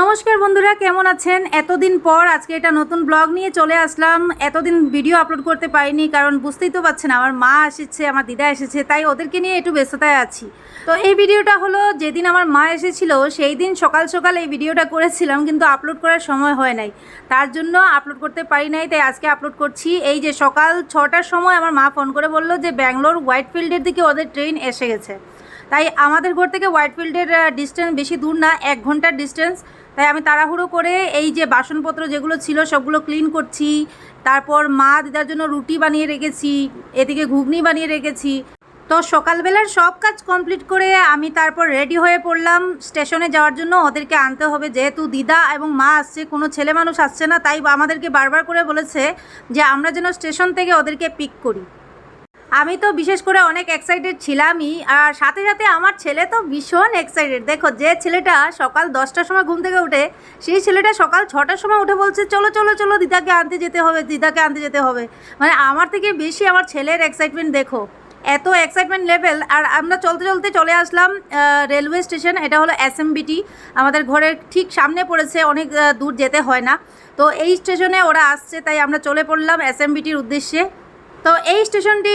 নমস্কার বন্ধুরা, কেমন আছেন? এতদিন পর আজকে এটা নতুন ব্লগ নিয়ে চলে আসলাম। এতদিন ভিডিও আপলোড করতে পারিনি, কারণ বুঝতেই তো পারছেন আমার মা এসেছে, আমার দিদা এসেছে, তাই ওদেরকে নিয়ে একটু ব্যস্ততায় আছি। তো এই ভিডিওটা হলো যেদিন আমার মা এসেছিল, সেই দিন সকাল সকাল এই ভিডিওটা করেছিলাম, কিন্তু আপলোড করার সময় হয় নাই। তার জন্য আপলোড করতে পারি নাই, তাই আজকে আপলোড করছি। এই যে সকাল ছটার সময় আমার মা ফোন করে বলল যে, ব্যাঙ্গালোর হোয়াইট ফিল্ডের দিকে ওদের ট্রেন এসে গেছে। তাই আমাদের ঘর থেকে হোয়াইট ফিল্ডের ডিস্টেন্স বেশি দূর না, এক ঘণ্টার ডিস্টেন্স তাই আমি তাড়াহুড়ো করে এই যে বাসনপত্র যেগুলো ছিল সবগুলো ক্লিন করছি, তারপর মা দিদার জন্য রুটি বানিয়ে রেখেছি, এদিকে ঘুগনি বানিয়ে রেখেছি। তো সকালবেলার সব কাজ কমপ্লিট করে আমি তারপর রেডি হয়ে পড়লাম। স্টেশনে যাওয়ার জন্য ওদেরকে আনতে হবে, যেহেতু দিদা এবং মা আসছে, কোনো ছেলে মানুষ আসছে না, তাই আমাদেরকে বারবার করে বলেছে যে আমরা যেন স্টেশন থেকে ওদেরকে পিক করি। আমি তো বিশেষ করে অনেক এক্সাইটেড ছিলামই, আর সাথে সাথে আমার ছেলে তো ভীষণ এক্সাইটেড দেখো, যে ছেলেটা সকাল দশটার সময় ঘুম থেকে উঠে, সেই ছেলেটা সকাল ছটার সময় উঠে বলছে, চলো চলো চলো, দিদাকে আনতে যেতে হবে, দিদাকে আনতে যেতে হবে। মানে আমার থেকে বেশি আমার ছেলের এক্সাইটমেন্ট দেখো, এত এক্সাইটমেন্ট লেভেল আর আমরা চলতে চলতে চলে আসলাম রেলওয়ে স্টেশন এটা হলো এসএমবিটি আমাদের ঘরের ঠিক সামনে পড়েছে, অনেক দূর যেতে হয় না। তো এই স্টেশনে ওরা আসছে, তাই আমরা চলে পড়লাম এসএমবিটির উদ্দেশ্যে। তো এই স্টেশনটি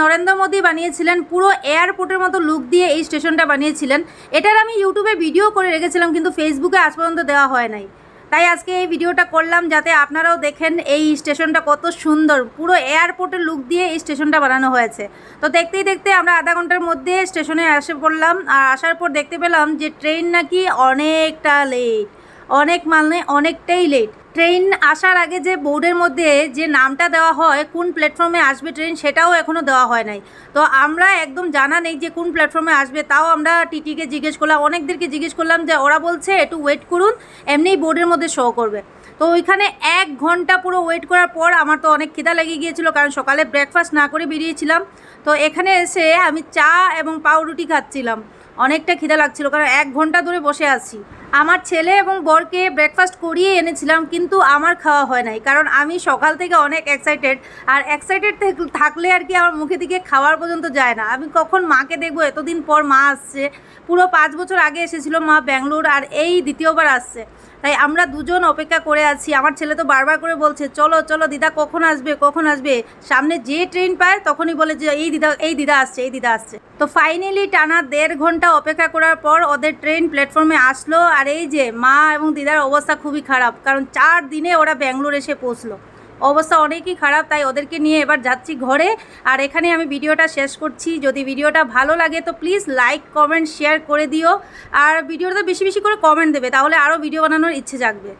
নরেন্দ্র মোদী বানিয়েছিলেন, পুরো এয়ারপোর্টের মতো লুক দিয়ে এই স্টেশনটা বানিয়েছিলেন। এটার আমি ইউটিউবে ভিডিও করে রেখেছিলাম, কিন্তু ফেসবুকে আজ পর্যন্ত দেওয়া হয় নাই। তাই আজকে এই ভিডিওটা করলাম যাতে আপনারাও দেখেন এই স্টেশনটা কত সুন্দর, পুরো এয়ারপোর্টের লুক দিয়ে এই স্টেশনটা বানানো হয়েছে। তো দেখতেই দেখতে আমরা আধা ঘণ্টার মধ্যে স্টেশনে এসে পড়লাম, আর আসার পর দেখতে পেলাম যে ট্রেন নাকি অনেকটা লেট অনেক মানে অনেকটাই লেট ট্রেন আসার আগে যে বোর্ডের মধ্যে যে নামটা দেওয়া হয়, কোন প্ল্যাটফর্মে আসবে ট্রেন সেটাও এখনও দেওয়া হয় নাই। তো আমরা একদম জানা নেই যে কোন প্ল্যাটফর্মে আসবে, তাও আমরা টিটিকে জিজ্ঞেস করলাম, অনেকদেরকে জিজ্ঞেস করলাম যে ওরা বলছে একটু ওয়েট করুন, এমনিই বোর্ডের মধ্যে শো করবে। তো ওইখানে এক ঘণ্টা পুরো ওয়েট করার পর আমার তো অনেক খিদা লেগে গিয়েছিল, কারণ সকালে ব্রেকফাস্ট না করে বেরিয়েছিলাম। তো এখানে এসে আমি চা এবং পাউরুটি খাচ্ছিলাম। অনেকটা খিদা লাগছিল, কারণ এক ঘণ্টা ধরে বসে আছি। আমার ছেলে এবং বরকে ব্রেকফাস্ট করিয়ে এনেছিলাম, কিন্তু আমার খাওয়া হয় নাই। কারণ আমি সকাল থেকে অনেক এক্সাইটেড আর এক্সাইটেড থাকলে আর কি আমার মুখে দিকে খাওয়ার পর্যন্ত যায় না। আমি কখন মাকে দেখব, এতদিন পর মা আসছে। পুরো পাঁচ বছর আগে এসেছিল মা ব্যাঙ্গালোর, আর এই দ্বিতীয়বার আসছে। তাই আমরা দুজন অপেক্ষা করে আছি। আমার ছেলে তো বারবার করে বলছে, চলো চলো দিদা, কখন আসবে কখন আসবে? সামনে যে ট্রেন পায়, তখনই বলে যে, এই দিদা এই দিদা আসছে, এই দিদা আসছে। তো ফাইনালি টানা দেড় ঘণ্টা অপেক্ষা করার পর ওদের ট্রেন প্ল্যাটফর্মে আসলো আর এই যে মা এবং দিদার অবস্থা খুবই খারাপ। কারণ চার দিনে ওরা ব্যাঙ্গলোর এসে পৌঁছলো। অবস্থা অনেকই খারাপ, তাই ওদেরকে নিয়ে এবার যাচ্ছি ঘরে। আর এখানে আমি ভিডিওটা শেষ করছি। যদি ভিডিওটা ভালো লাগে তো প্লিজ লাইক কমেন্ট শেয়ার করে দিও। আর ভিডিওটা বেশি বেশি করে কমেন্ট দেবে, তাহলে আরও ভিডিও বানানোর ইচ্ছে জাগবে।